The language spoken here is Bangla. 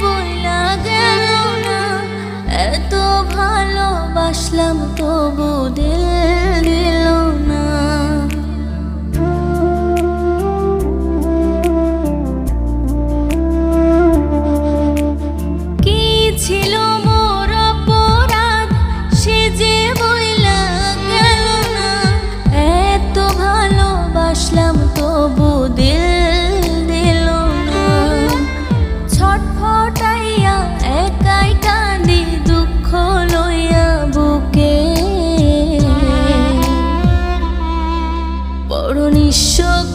বইলা ভালোবাসলাম তবু দিল shook